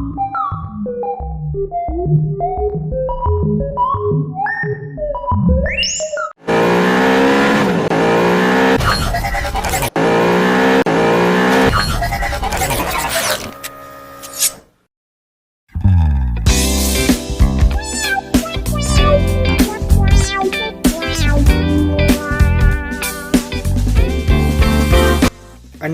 you.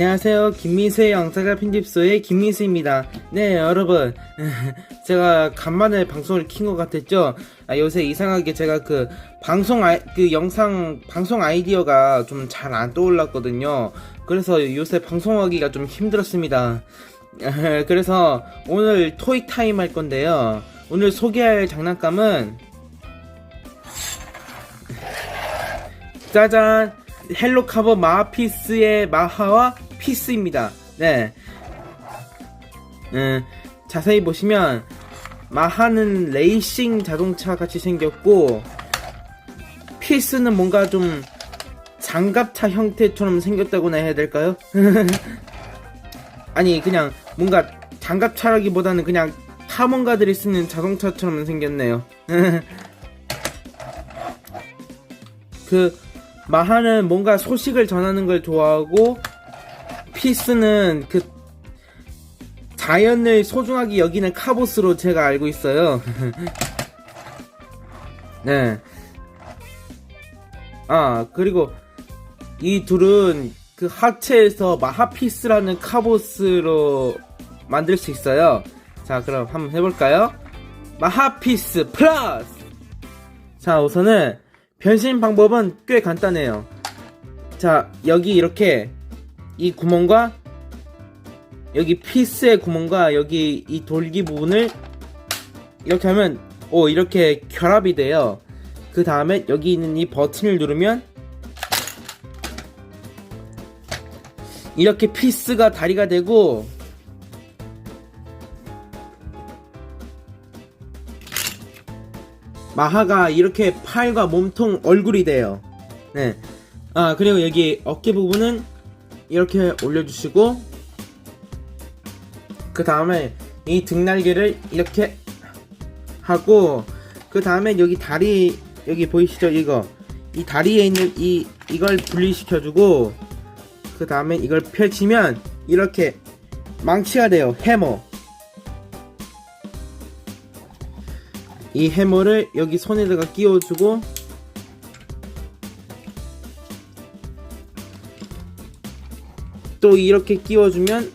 안녕하세요. 김미수의 영상가 편집소의 김미수입니다. 네, 여러분. 제가 간만에 방송을 킨 것 같았죠? 아, 요새 이상하게 제가 그 방송 아이, 그 영상, 방송 아이디어가 좀 잘 안 떠올랐거든요. 그래서 요새 방송하기가 좀 힘들었습니다. 그래서 오늘 토이 타임 할 건데요. 오늘 소개할 장난감은 짜잔! 헬로카버 마하피스의 마하와 피스입니다. 네. 음, 자세히 보시면, 마하는 레이싱 자동차 같이 생겼고, 피스는 뭔가 좀 장갑차 형태처럼 생겼다고나 해야 될까요? 아니, 그냥 뭔가 장갑차라기보다는 그냥 탐험가들이 쓰는 자동차처럼 생겼네요. 그, 마하는 뭔가 소식을 전하는 걸 좋아하고 피스는 그 자연을 소중하게 여기는 카보스로 제가 알고 있어요. 네. 아 그리고 이 둘은 그 하체에서 마하피스라는 카보스로 만들 수 있어요. 자 그럼 한번 해볼까요? 마하피스 플러스. 자 우선은 변신 방법은 꽤 간단해요. 자, 여기 이렇게 이 구멍과 여기 피스의 구멍과 여기 이 돌기 부분을 이렇게 하면 오 이렇게 결합이 돼요. 그 다음에 여기 있는 이 버튼을 누르면 이렇게 피스가 다리가 되고 마하가 이렇게 팔과 몸통 얼굴이 돼요. 네. 아, 그리고 여기 어깨 부분은 이렇게 올려주시고, 그 다음에 이 등날개를 이렇게 하고, 그 다음에 여기 다리, 여기 보이시죠? 이거. 이 다리에 있는 이, 이걸 분리시켜주고, 그 다음에 이걸 펼치면 이렇게 망치가 돼요. 해머. 이 해머를 여기 손에다가 끼워주고 또 이렇게 끼워주면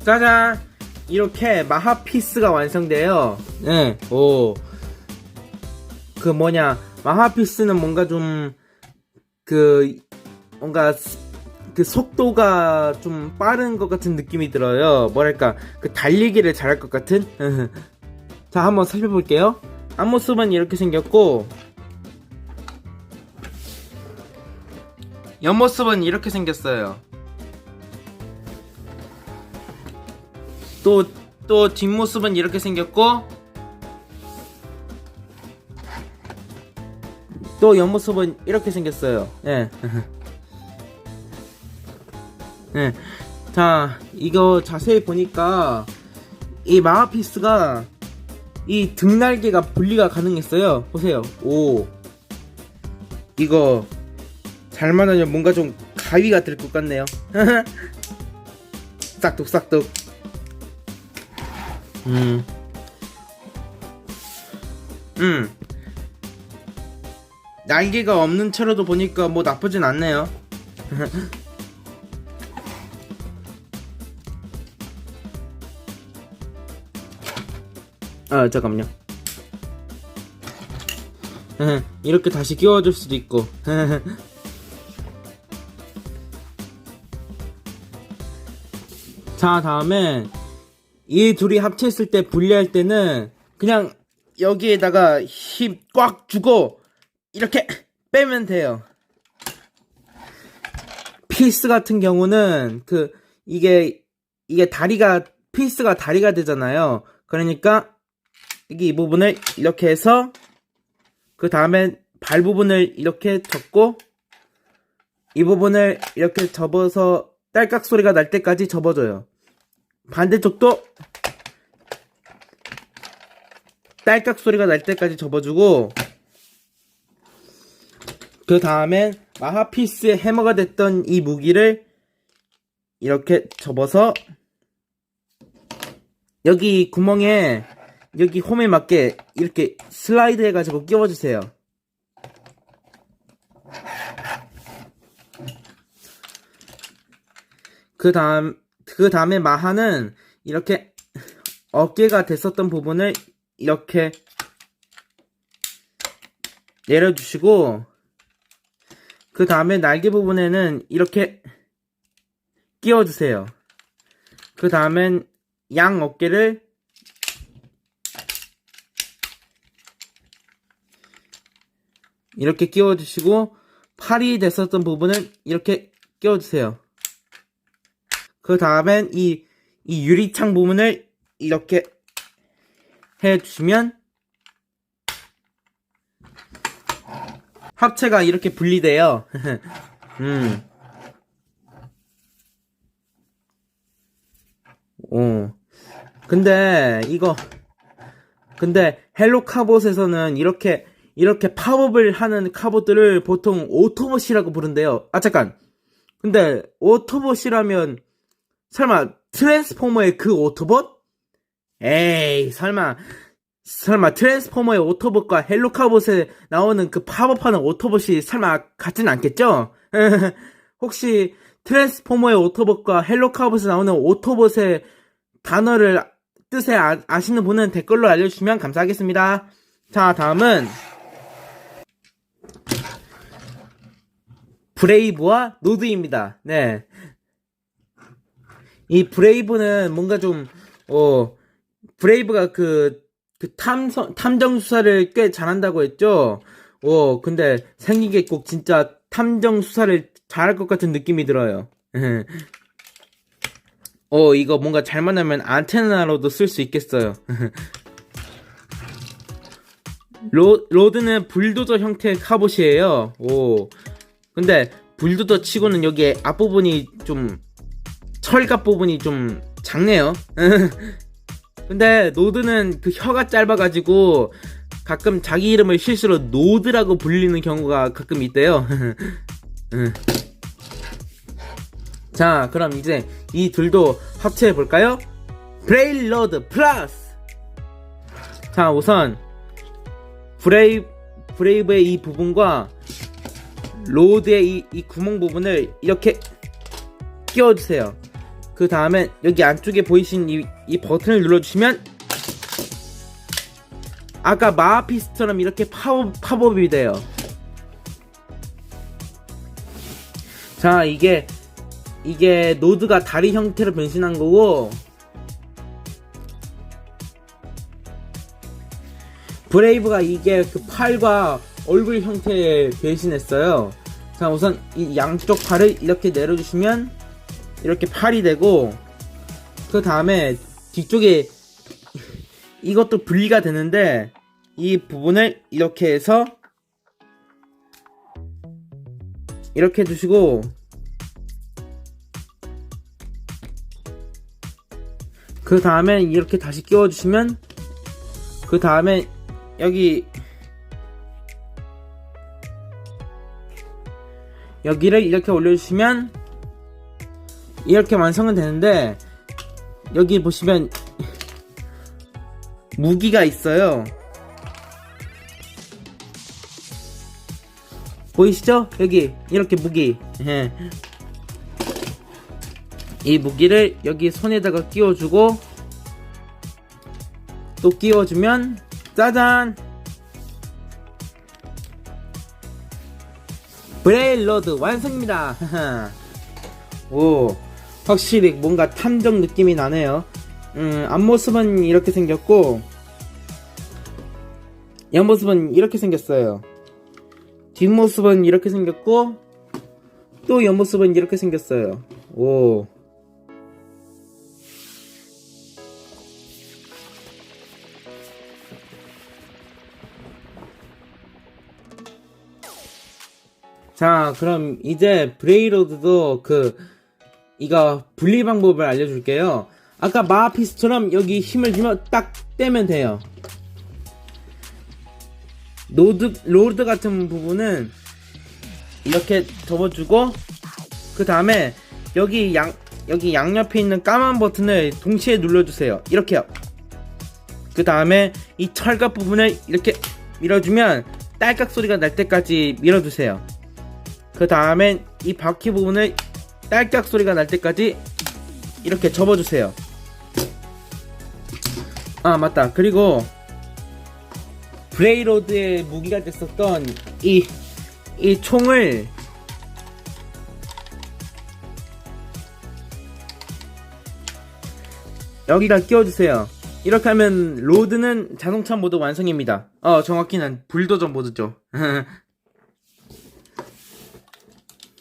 짜잔 이렇게 마하 피스가 완성돼요 네, 오. 그 뭐냐 마하 피스는 뭔가 좀 그 뭔가 그 속도가 좀 빠른 것 같은 느낌이 들어요. 뭐랄까 그 달리기를 잘할 것 같은. 자 한번 살펴볼게요. 앞모습은 이렇게 생겼고 옆모습은 이렇게 생겼어요. 또 또 뒷모습은 이렇게 생겼고 또 옆모습은 이렇게 생겼어요. 예. 네. 자, 이거 자세히 보니까 이 마하피스가 이 등날개가 분리가 가능했어요. 보세요. 오. 이거 잘만 하면 뭔가 좀 가위가 될 것 같네요. 싹둑 싹둑. 음. 음. 날개가 없는 채로도 보니까 뭐 나쁘진 않네요. 아 잠깐만요 이렇게 다시 끼워줄 수도 있고 자 다음에 이 둘이 합쳤을 때 분리할 때는 그냥 여기에다가 힘 꽉 주고 이렇게 빼면 돼요 피스 같은 경우는 그 이게 이게 다리가 피스가 다리가 되잖아요 그러니까 여기 이 부분을 이렇게 해서 그 다음에 발 부분을 이렇게 접고 이 부분을 이렇게 접어서 딸깍 소리가 날 때까지 접어줘요. 반대쪽도 딸깍 소리가 날 때까지 접어주고 그 다음엔 마하피스의 해머가 됐던 이 무기를 이렇게 접어서 여기 구멍에 여기 홈에 맞게 이렇게 슬라이드 해가지고 끼워주세요. 그 다음 그 다음에 마하는 이렇게 어깨가 됐었던 부분을 이렇게 내려주시고, 그 다음에 날개 부분에는 이렇게 끼워주세요. 그 다음엔 양 어깨를 이렇게 끼워주시고, 팔이 됐었던 부분을 이렇게 끼워주세요. 그 다음엔 이, 이 유리창 부분을 이렇게 해주시면 합체가 이렇게 분리돼요. 음. 오. 근데 이거 근데 헬로 카봇에서는 이렇게 이렇게 팝업을 하는 카봇들을 보통 오토봇이라고 부른대요. 아 잠깐. 근데 오토봇이라면 설마 트랜스포머의 그 오토봇? 에이 설마 설마 트랜스포머의 오토봇과 헬로 카봇에 나오는 그 팝업하는 오토봇이 설마 같진 않겠죠? 혹시 트랜스포머의 오토봇과 헬로 카봇에 나오는 오토봇의 단어를 뜻에 아, 시는 분은 댓글로 알려주시면 감사하겠습니다. 자 다음은 브레이브와 노드입니다. 네. 이 브레이브는 뭔가 좀, 어, 브레이브가 그, 그 탐성, 탐정 수사를 꽤 잘한다고 했죠? 어, 근데 생긴 게 꼭 진짜 탐정 수사를 잘할 것 같은 느낌이 들어요. 어, 이거 뭔가 잘만 하면 안테나로도 쓸 수 있겠어요. 로, 로드는 불도저 형태의 카봇이에요. 오. 근데 불도저 치고는 여기 앞부분이 좀 철갑 부분이 좀 작네요. 근데 노드는 그 혀가 짧아가지고 가끔 자기 이름을 실수로 노드라고 불리는 경우가 가끔 있대요. 자, 그럼 이제 이 둘도 합체해 볼까요? 브레일 로드 플러스. 자, 우선 브레이 브레이브의 이 부분과 로드의 이, 이 구멍 부분을 이렇게 끼워주세요. 그 다음에 여기 안쪽에 보이신 이, 이 버튼을 눌러주시면 아까 마하피스처럼 이렇게 팝업, 팝업이 돼요. 자, 이게 이게 노드가 다리 형태로 변신한 거고 브레이브가 이게 그 팔과 얼굴 형태에 변신했어요. 자, 우선 이 양쪽 팔을 이렇게 내려주시면 이렇게 팔이 되고 그 다음에 뒤쪽에 이것도 분리가 되는데 이 부분을 이렇게 해서 이렇게 해주시고 그 다음에 이렇게 다시 끼워주시면 그 다음에 여기 여기를 이렇게 올려주시면 이렇게 완성은 되는데 여기 보시면 무기가 있어요. 보이시죠? 여기 이렇게 무기. 예. 이 무기를 여기 손에다가 끼워주고 또 끼워주면 짜잔! 브레일로드 완성입니다. 오 확실히 뭔가 탐정 느낌이 나네요. 음, 앞모습은 이렇게 생겼고 옆모습은 이렇게 생겼어요. 뒷모습은 이렇게 생겼고 또 옆모습은 이렇게 생겼어요. 오. 자, 그럼 이제 브레이로드도 그 이거 분리 방법을 알려줄게요. 아까 마하피스처럼 여기 힘을 주면 딱 떼면 돼요. 로드 로드 같은 부분은 이렇게 접어주고 그 다음에 여기 양 여기 양옆에 있는 까만 버튼을 동시에 눌러주세요. 이렇게요. 그 다음에 이 철갑 부분을 이렇게 밀어주면 딸깍 소리가 날 때까지 밀어주세요. 그 다음엔 이 바퀴 부분을 딸깍 소리가 날 때까지 이렇게 접어주세요. 아 맞다. 그리고 브레이로드의 무기가 됐었던 이, 이 총을 여기다 끼워주세요. 이렇게 하면 로드는 자동차 모드 완성입니다. 어, 정확히는 불도저 모드죠.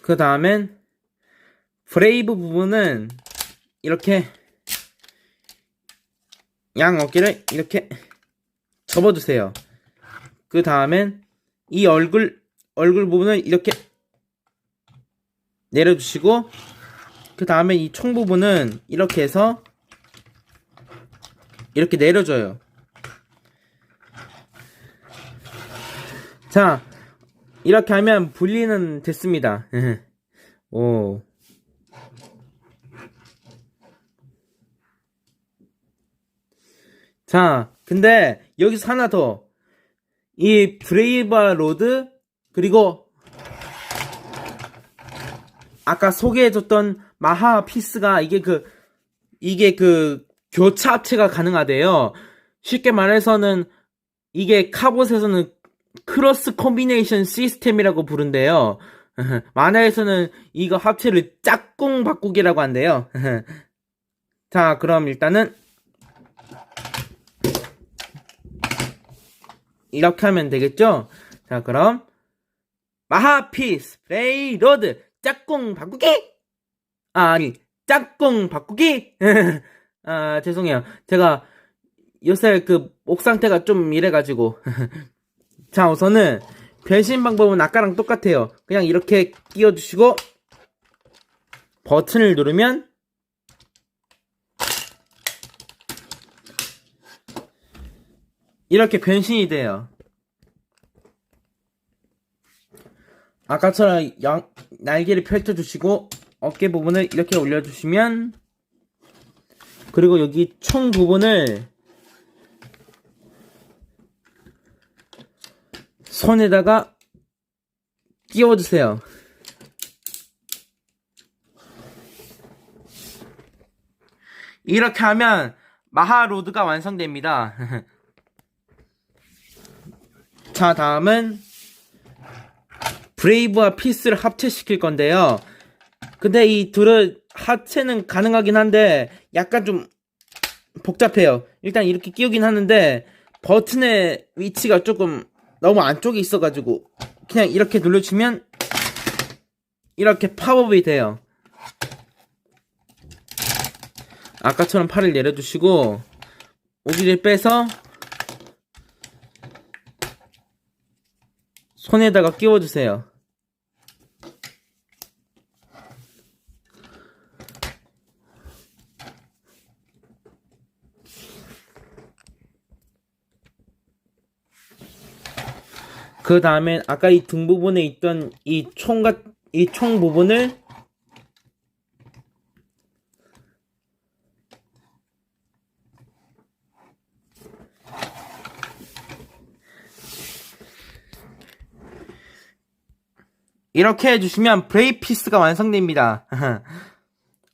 그 다음엔 브레이브 부분은 이렇게 양 어깨를 이렇게 접어주세요. 그 다음엔 이 얼굴 얼굴 부분을 이렇게 내려주시고 그 다음에 이 총 부분은 이렇게 해서 이렇게 내려줘요. 자, 이렇게 하면 분리는 됐습니다. 오. 자, 근데 여기서 하나 더. 이 브레이바 로드, 그리고 아까 소개해줬던 마하 피스가 이게 그, 이게 그 교차 합체가 가능하대요. 쉽게 말해서는 이게 카봇에서는 크로스 콤비네이션 시스템이라고 부른대요. 만화에서는 이거 합체를 짝꿍 바꾸기라고 한대요. 자, 그럼 일단은 이렇게 하면 되겠죠? 자, 그럼 마하피스 레이 로드 짝꿍 바꾸기! 아, 아니, 짝꿍 바꾸기! 아, 죄송해요. 제가 요새 그 목 상태가 좀 이래가지고. 자, 우선은 변신 방법은 아까랑 똑같아요. 그냥 이렇게 끼워주시고 버튼을 누르면 이렇게 변신이 돼요. 아까처럼 양, 날개를 펼쳐주시고 어깨 부분을 이렇게 올려주시면 그리고 여기 총 부분을 손에다가 끼워주세요. 이렇게 하면 마하로드가 완성됩니다. 자, 다음은 브레이브와 피스를 합체시킬 건데요. 근데 이 둘은 합체는 가능하긴 한데 약간 좀 복잡해요. 일단 이렇게 끼우긴 하는데 버튼의 위치가 조금 너무 안쪽에 있어가지고 그냥 이렇게 눌러주면 이렇게 팝업이 돼요. 아까처럼 팔을 내려주시고 오기를 빼서 손에다가 끼워주세요. 그 다음에 아까 이 등 부분에 있던 이 총과 이 총 부분을 이렇게 해주시면 브레이피스가 완성됩니다.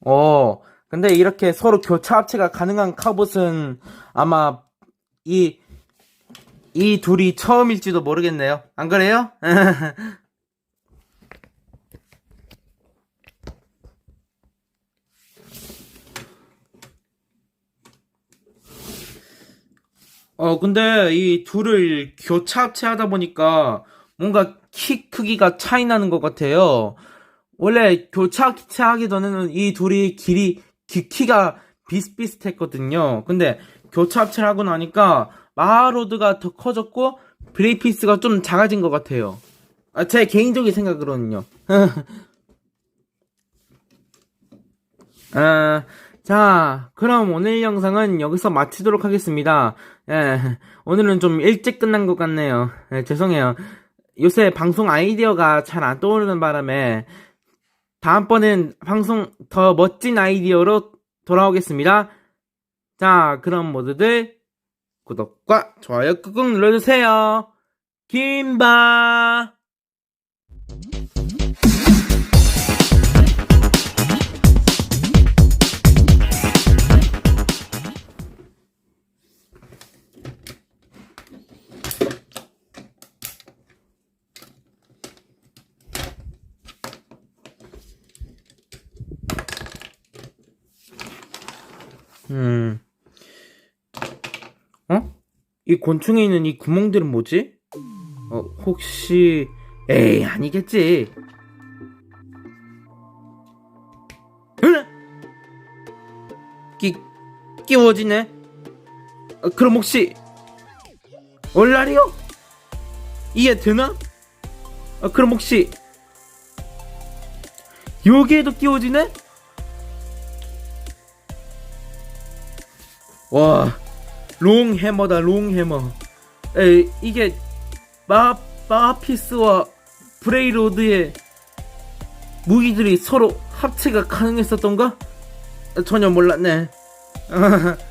오, 근데 이렇게 서로 교차 합체가 가능한 카봇은 아마 이, 이 둘이 처음일지도 모르겠네요. 안 그래요? 어, 근데 이 둘을 교차 합체하다 보니까 뭔가 키 크기가 차이 나는 것 같아요. 원래 교차 합체하기 전에는 이 둘이 길이, 키, 키가 비슷비슷했거든요. 근데 교차 합체를 하고 나니까 마하로드가 더 커졌고 브레이피스가 좀 작아진 것 같아요. 아, 제 개인적인 생각으로는요. 아, 자, 그럼 오늘 영상은 여기서 마치도록 하겠습니다. 예, 오늘은 좀 일찍 끝난 것 같네요. 예, 죄송해요. 요새 방송 아이디어가 잘 안 떠오르는 바람에 다음번엔 방송 더 멋진 아이디어로 돌아오겠습니다. 자, 그럼 모두들 구독과 좋아요 꾹꾹 눌러주세요. 김바! 음. 어? 이 곤충에 있는 이 구멍들은 뭐지? 어, 혹시, 에이, 아니겠지. 으! 끼, 끼워지네? 어, 그럼 혹시, 얼라리요? 이해 되나? 어, 그럼 혹시, 여기에도 끼워지네? 와, 롱해머다, 롱해머. 에, 이게, 마, 마피스와 브레이로드의 무기들이 서로 합체가 가능했었던가? 전혀 몰랐네.